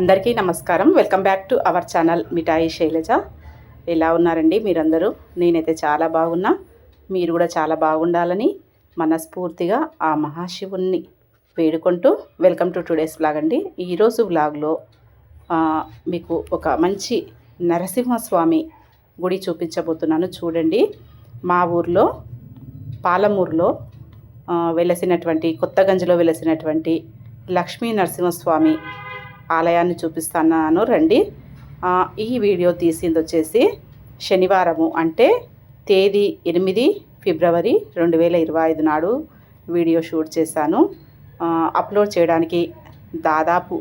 అందరికీ నమస్కారం. Welcome back to our channel Mithai Sailaja. ఎలా ఉన్నారండి మీరందరూ? నేనైతే చాలా బాగున్నా. మీరు కూడా చాలా బాగుండాలని మనస్ఫూర్తిగా ఆ మహాశివుణ్ణి వేడుకుంటూ వెల్కమ్ టు టుడేస్ బ్లాగ్ అండి. ఈరోజు బ్లాగ్లో మీకు ఒక మంచి నరసింహస్వామి గుడి చూపించబోతున్నాను చూడండి. మా ఊర్లో పాలమూరులో వెలసినటువంటి కొత్తగంజలో వెలసినటువంటి లక్ష్మీ నరసింహస్వామి ఆలయాన్ని చూపిస్తున్నాను రండి. ఈ వీడియో తీసింది వచ్చేసి శనివారము అంటే తేదీ ఎనిమిది ఫిబ్రవరి రెండు వేల ఇరవై ఐదు నాడు వీడియో షూట్ చేశాను. అప్లోడ్ చేయడానికి దాదాపు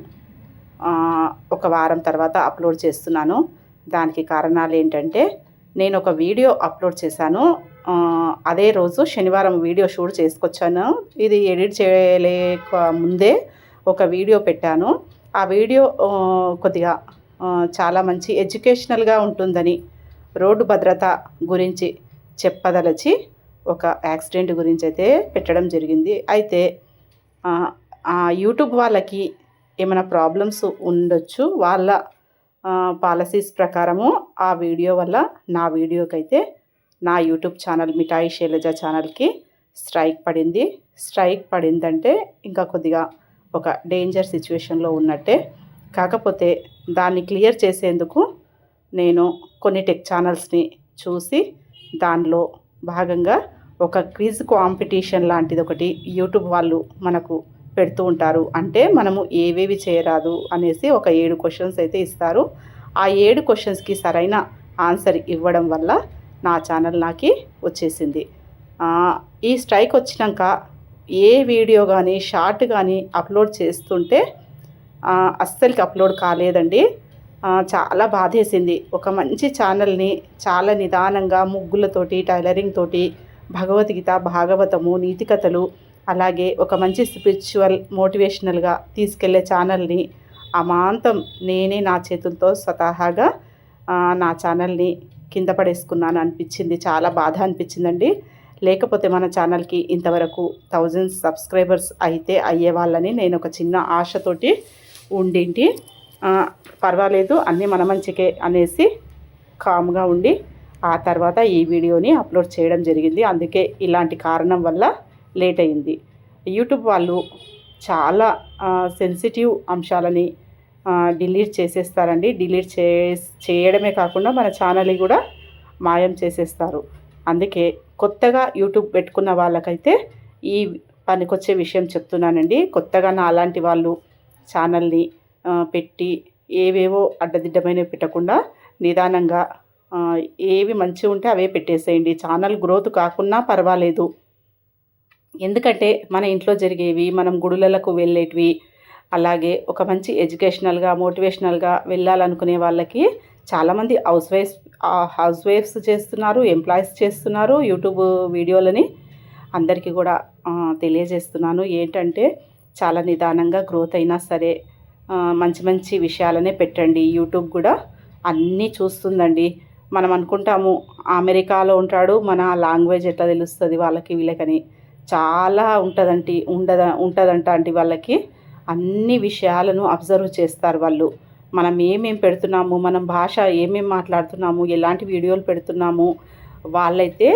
ఒక వారం తర్వాత అప్లోడ్ చేస్తున్నాను. దానికి కారణాలు ఏంటంటే నేను ఒక వీడియో అప్లోడ్ చేశాను. అదే రోజు శనివారం వీడియో షూట్ చేసుకొచ్చాను. ఇది ఎడిట్ చేయలేక ముందే ఒక వీడియో పెట్టాను. ఆ వీడియో కొద్దిగా చాలా మంచి ఎడ్యుకేషనల్గా ఉంటుందని రోడ్డు భద్రత గురించి చెప్పదలచి ఒక యాక్సిడెంట్ గురించి అయితే పెట్టడం జరిగింది. అయితే ఆ, ఆ యూట్యూబ్ వాళ్ళకి ఏమైనా ప్రాబ్లమ్స్ ఉండొచ్చు వాళ్ళ పాలసీస్ ప్రకారము ఆ వీడియో వల్ల నా వీడియోకి అయితే నా యూట్యూబ్ ఛానల్ మిఠాయి శైలజ ఛానల్కి స్ట్రైక్ పడింది. స్ట్రైక్ పడిందంటే ఇంకా కొద్దిగా ఒక డేంజర్ సిచ్యువేషన్లో ఉన్నట్టే. కాకపోతే దాన్ని క్లియర్ చేసేందుకు నేను కొన్ని టెక్ ఛానల్స్ని చూసి దానిలో భాగంగా ఒక క్విజ్ కాంపిటీషన్ లాంటిది ఒకటి యూట్యూబ్ వాళ్ళు మనకు పెడుతూ ఉంటారు. అంటే మనము ఏవేవి చేయరాదు అనేసి ఒక ఏడు క్వశ్చన్స్ అయితే ఇస్తారు. ఆ ఏడు క్వశ్చన్స్కి సరైన ఆన్సర్ ఇవ్వడం వల్ల నా ఛానల్ నాకు వచ్చేసింది. ఈ స్ట్రైక్ వచ్చినాక ఏ వీడియో కానీ షార్ట్ కానీ అప్లోడ్ చేస్తుంటే ఆ, అస్సలకి అప్లోడ్ కాలేదండి. చాలా బాధేసింది. ఒక మంచి ఛానల్ని చాలా నిదానంగా ముగ్గులతోటి టైలరింగ్ తోటి భగవద్గీత భాగవతము నీతి కథలు అలాగే ఒక మంచి స్పిరిచువల్ మోటివేషనల్గా తీసుకెళ్ళే ఛానల్ని అమాంతం నేనే నా చేతులతో స్వతహాగా నా ఛానల్ని కింద పడేసుకున్నాను అనిపించింది. చాలా బాధ అనిపించిందండి. లేకపోతే మన ఛానల్కి ఇంతవరకు థౌజండ్ సబ్స్క్రైబర్స్ అయితే అయ్యేవాళ్ళని నేను ఒక చిన్న ఆశతోటి ఉండింటి. పర్వాలేదు అన్నీ మన మంచికే అనేసి కామ్గా ఉండి ఆ తర్వాత ఈ వీడియోని అప్లోడ్ చేయడం జరిగింది. అందుకే ఇలాంటి కారణం వల్ల లేట్ అయింది యూట్యూబ్ వాళ్ళు చాలా సెన్సిటివ్ అంశాలని డిలీట్ చేసేస్తారండి. డిలీట్ చే చేయడమే కాకుండా మన ఛానల్ని కూడా మాయం చేసేస్తారు. అందుకే కొత్తగా యూట్యూబ్ పెట్టుకున్న వాళ్ళకైతే ఈ పనికొచ్చే విషయం చెప్తున్నానండి. కొత్తగా నా అలాంటి వాళ్ళు ఛానల్ని పెట్టి ఏవేవో అడ్డదిడ్డమైనవి పెట్టకుండా నిదానంగా ఏవి మంచిగా ఉంటే అవే పెట్టేసేయండి. ఛానల్ గ్రోత్ కాకున్నా పర్వాలేదు. ఎందుకంటే మన ఇంట్లో జరిగేవి మనం గుడులకు వెళ్ళేటివి అలాగే ఒక మంచి ఎడ్యుకేషనల్గా మోటివేషనల్గా వెళ్ళాలనుకునే వాళ్ళకి చాలామంది హౌస్ వైఫ్ హౌస్ వైఫ్స్ చేస్తున్నారు ఎంప్లాయీస్ చేస్తున్నారు యూట్యూబ్ వీడియోలని అందరికీ కూడా తెలియజేస్తున్నాను. ఏంటంటే చాలా నిదానంగా గ్రోత్ అయినా సరే మంచి మంచి విషయాలనే పెట్టండి. యూట్యూబ్ కూడా అన్నీ చూస్తుందండి. మనం అనుకుంటాము అమెరికాలో ఉంటాడు మన లాంగ్వేజ్ ఎట్లా తెలుస్తుంది వాళ్ళకి వీళ్ళకని. చాలా ఉంటుందంటి ఉండద ఉంటుందంట అంటే వాళ్ళకి. అన్ని విషయాలను అబ్జర్వ్ చేస్తారు వాళ్ళు. మనం ఏమేం పెడుతున్నాము మనం భాష ఏమేం మాట్లాడుతున్నాము ఎలాంటి వీడియోలు పెడుతున్నాము వాళ్ళైతే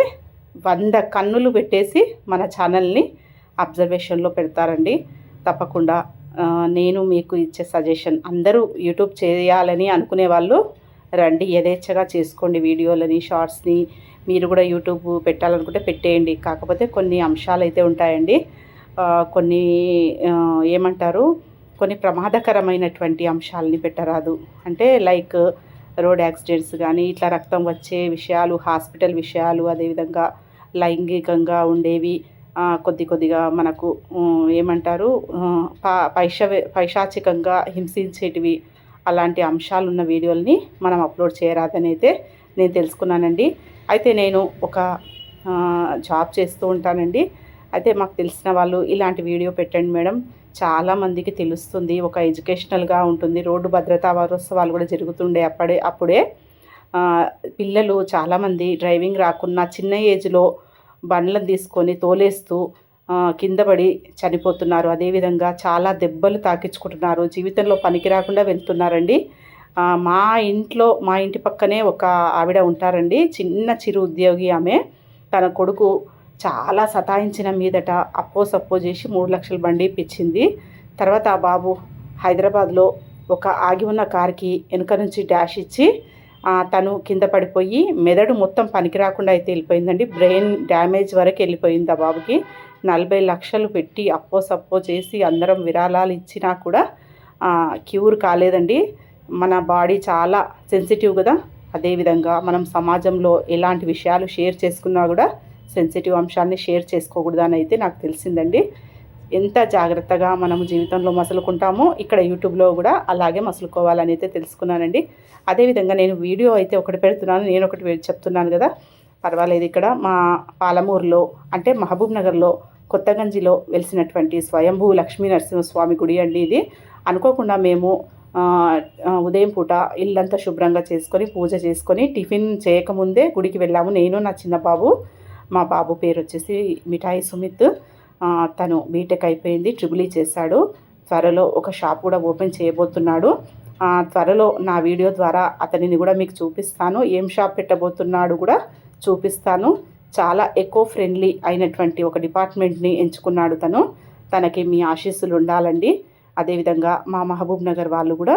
వంద కన్నులు పెట్టేసి మన ఛానల్ని అబ్జర్వేషన్లో పెడతారండి. తప్పకుండా నేను మీకు ఇచ్చే సజెషన్ అందరూ యూట్యూబ్ చేయాలని అనుకునే వాళ్ళు రండి యథేచ్ఛగా చేసుకోండి వీడియోలని షార్ట్స్ని మీరు కూడా యూట్యూబ్ పెట్టాలనుకుంటే పెట్టేయండి. కాకపోతే కొన్ని అంశాలు అయితే ఉంటాయండి కొన్ని ఏమంటారు కొన్ని ప్రమాదకరమైనటువంటి అంశాలని పెట్టరాదు. అంటే లైక్ రోడ్ యాక్సిడెంట్స్ కానీ ఇట్లా రక్తం వచ్చే విషయాలు హాస్పిటల్ విషయాలు అదేవిధంగా లైంగికంగా ఉండేవి కొద్ది కొద్దిగా మనకు ఏమంటారు పా పైశ పైశాచికంగా హింసించేటివి అలాంటి అంశాలు ఉన్న వీడియోల్ని మనం అప్లోడ్ చేయరాదని అయితే నేను తెలుసుకున్నానండి. అయితే నేను ఒక జాబ్ చేస్తూ ఉంటానండి. అయితే మాకు తెలిసిన వాళ్ళు ఇలాంటి వీడియో పెట్టండి మేడం. చాలామందికి తెలుస్తుంది ఒక ఎడ్యుకేషనల్గా ఉంటుంది రోడ్డు భద్రతా వారోత్సవాలు కూడా జరుగుతుండే అప్పుడే అప్పుడే. పిల్లలు చాలామంది డ్రైవింగ్ రాకున్నా చిన్న ఏజ్లో బండ్లను తీసుకొని తోలేస్తూ కిందపడి కింద పడి చనిపోతున్నారు. అదేవిధంగా చాలా దెబ్బలు తాకించుకుంటున్నారు. జీవితంలో పనికి రాకుండా వెళ్తున్నారండి. మా ఇంట్లో మా ఇంటి పక్కనే ఒక ఆవిడ ఉంటారండి. చిన్న చిరు ఉద్యోగి ఆమె. తన కొడుకు చాలా సతాయించిన మీదట అప్పో సప్పో చేసి మూడు లక్షల బండి ఇప్పించింది. తర్వాత ఆ బాబు హైదరాబాద్లో ఒక ఆగి ఉన్న కార్కి వెనుక నుంచి డాష్ ఇచ్చి తను కింద పడిపోయి మెదడు మొత్తం పనికి రాకుండా అయితే వెళ్ళిపోయిందండి. బ్రెయిన్ డ్యామేజ్ వరకు వెళ్ళిపోయింది ఆ బాబుకి. నలభై లక్షలు పెట్టి అప్పో సప్పో చేసి అందరం విరాళాలు ఇచ్చినా కూడా క్యూర్ కాలేదండి. మన బాడీ చాలా సెన్సిటివ్ కదా. అదేవిధంగా మనం సమాజంలో ఎలాంటి విషయాలు షేర్ చేసుకున్నా కూడా సెన్సిటివ్ అంశాన్ని షేర్ చేసుకోకూడదని అయితే నాకు తెలిసిందండి. ఎంత జాగ్రత్తగా మనం జీవితంలో మసులుకుంటామో ఇక్కడ యూట్యూబ్లో కూడా అలాగే మసులుకోవాలని అయితే తెలుసుకున్నానండి. అదేవిధంగా నేను వీడియో అయితే ఒకటి పెడుతున్నాను నేను ఒకటి చెప్తున్నాను కదా. పర్వాలేదు ఇక్కడ మా పాలమూరులో అంటే మహబూబ్ నగర్లో కొత్తగంజిలో వెలిసినటువంటి స్వయంభూ లక్ష్మీ నరసింహస్వామి గుడి అండి ఇది. అనుకోకుండా మేము ఉదయం పూట ఇల్లంతా శుభ్రంగా చేసుకొని పూజ చేసుకొని టిఫిన్ చేయకముందే గుడికి వెళ్ళాము. నేను నా చిన్న బాబు మా బాబు పేరు వచ్చేసి మిఠాయి సుమిత్. తను బీటెక్ అయిపోయింది ట్రిబులీ ఈ e చేశాడు. త్వరలో ఒక షాప్ కూడా ఓపెన్ చేయబోతున్నాడు. త్వరలో నా వీడియో ద్వారా అతనిని కూడా మీకు చూపిస్తాను. ఏం షాప్ పెట్టబోతున్నాడు కూడా చూపిస్తాను. చాలా ఎకో ఫ్రెండ్లీ అయినటువంటి ఒక డిపార్ట్మెంట్ని ఎంచుకున్నాడు తను. తనకి మీ ఆశీస్సులు ఉండాలండి. అదేవిధంగా మా మహబూబ్ నగర్ వాళ్ళు కూడా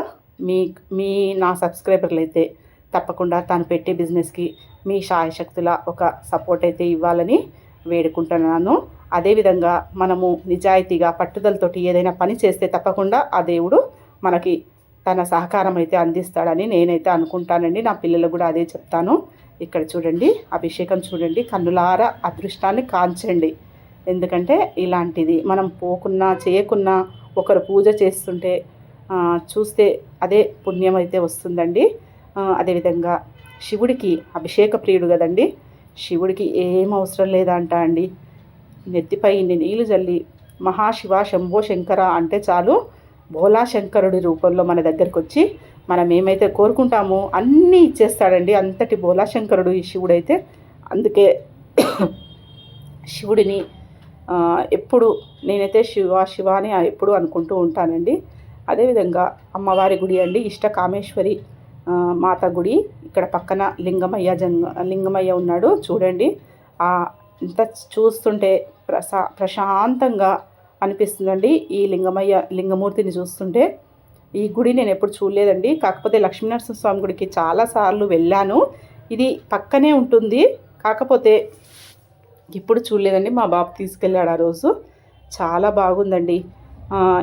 మీ మీ నా సబ్స్క్రైబర్లు అయితే తప్పకుండా తను పెట్టే బిజినెస్కి మీ శాయశక్తుల ఒక సపోర్ట్ అయితే ఇవ్వాలని వేడుకుంటున్నాను. అదేవిధంగా మనము నిజాయితీగా పట్టుదలతోటి ఏదైనా పని చేస్తే తప్పకుండా ఆ దేవుడు మనకి తన సహకారం అయితే అందిస్తాడని నేనైతే అనుకుంటానండి. నా పిల్లలు కూడా అదే చెప్తాను. ఇక్కడ చూడండి అభిషేకం చూడండి కన్నులార అదృష్టాన్ని కాంచండి. ఎందుకంటే ఇలాంటిది మనం పోకున్నా చేయకున్నా ఒకరు పూజ చేస్తుంటే చూస్తే అదే పుణ్యం అయితే వస్తుందండి. అదేవిధంగా శివుడికి అభిషేక ప్రియుడు కదండి. శివుడికి ఏం అవసరం లేదంట అండి. నెత్తిపై ఇన్ని నీళ్ళు జల్లి మహాశివ శంభో శంకర అంటే చాలు భోలా శంకరుడి రూపంలో మన దగ్గరికి వచ్చి మనం ఏమైతే కోరుకుంటామో అన్నీ ఇచ్చేస్తాడండి. అంతటి భోలా శంకరుడు ఈ శివుడైతే. అందుకే శివుడిని ఎప్పుడు నేనైతే శివ శివ అని ఎప్పుడు అనుకుంటూ ఉంటానండి. అదేవిధంగా అమ్మవారి గుడి అండి ఇష్ట కామేశ్వరి మాత గుడి ఇక్కడ పక్కన లింగమయ్య జంగ లింగమయ్య ఉన్నాడు చూడండి. ఇంత చూస్తుంటే ప్రశా ప్రశాంతంగా అనిపిస్తుందండి ఈ లింగమయ్య లింగమూర్తిని చూస్తుంటే. ఈ గుడి నేను ఎప్పుడు చూడలేదండి. కాకపోతే లక్ష్మీనరసింహస్వామి గుడికి చాలాసార్లు వెళ్ళాను. ఇది పక్కనే ఉంటుంది. కాకపోతే ఇప్పుడు చూడలేదండి. మా బాబు తీసుకెళ్ళాడు ఆ రోజు. చాలా బాగుందండి.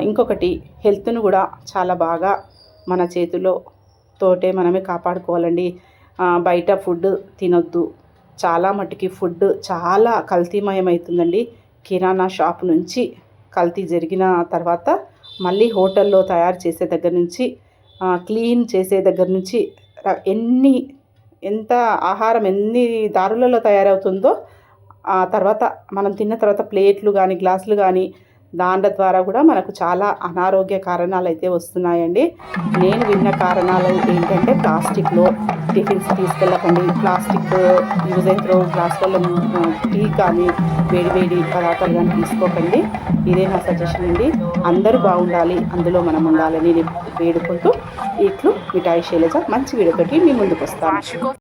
ఇంకొకటి హెల్త్ను కూడా చాలా బాగా మన చేతిలో తోటే మనమే కాపాడుకోవాలండి. బయట ఫుడ్ తినొద్దు. చాలా మట్టుకి ఫుడ్ చాలా కల్తీమయం అవుతుందండి కిరాణా షాప్ నుంచి కల్తీ జరిగిన తర్వాత మళ్ళీ హోటల్లో తయారు చేసే దగ్గర నుంచి క్లీన్ చేసే దగ్గర నుంచి ఎన్ని ఎంత ఆహారం ఎన్ని దారులలో తయారవుతుందో ఆ తర్వాత మనం తిన్న తర్వాత ప్లేట్లు కానీ గ్లాసులు కానీ దాంట్ల ద్వారా కూడా మనకు చాలా అనారోగ్య కారణాలు అయితే వస్తున్నాయండి. నేను విన్న కారణాలు ఏంటంటే ప్లాస్టిక్లో టిఫిన్స్ తీసుకెళ్ళకండి. ప్లాస్టిక్ యూజ్ అయితే త్రో గ్లాసులలో టీ కానీ వేడి వేడి పదార్థాలు కానీ తీసుకోకండి. ఇదే నా సజెషన్ అండి. అందరూ బాగుండాలి. అందులో మనం ఉండాలని నేను వేడుకుంటూ ఇట్లు మిఠాయి శైలజ మంచి వీడియోతోటి మీ ముందుకు వస్తాను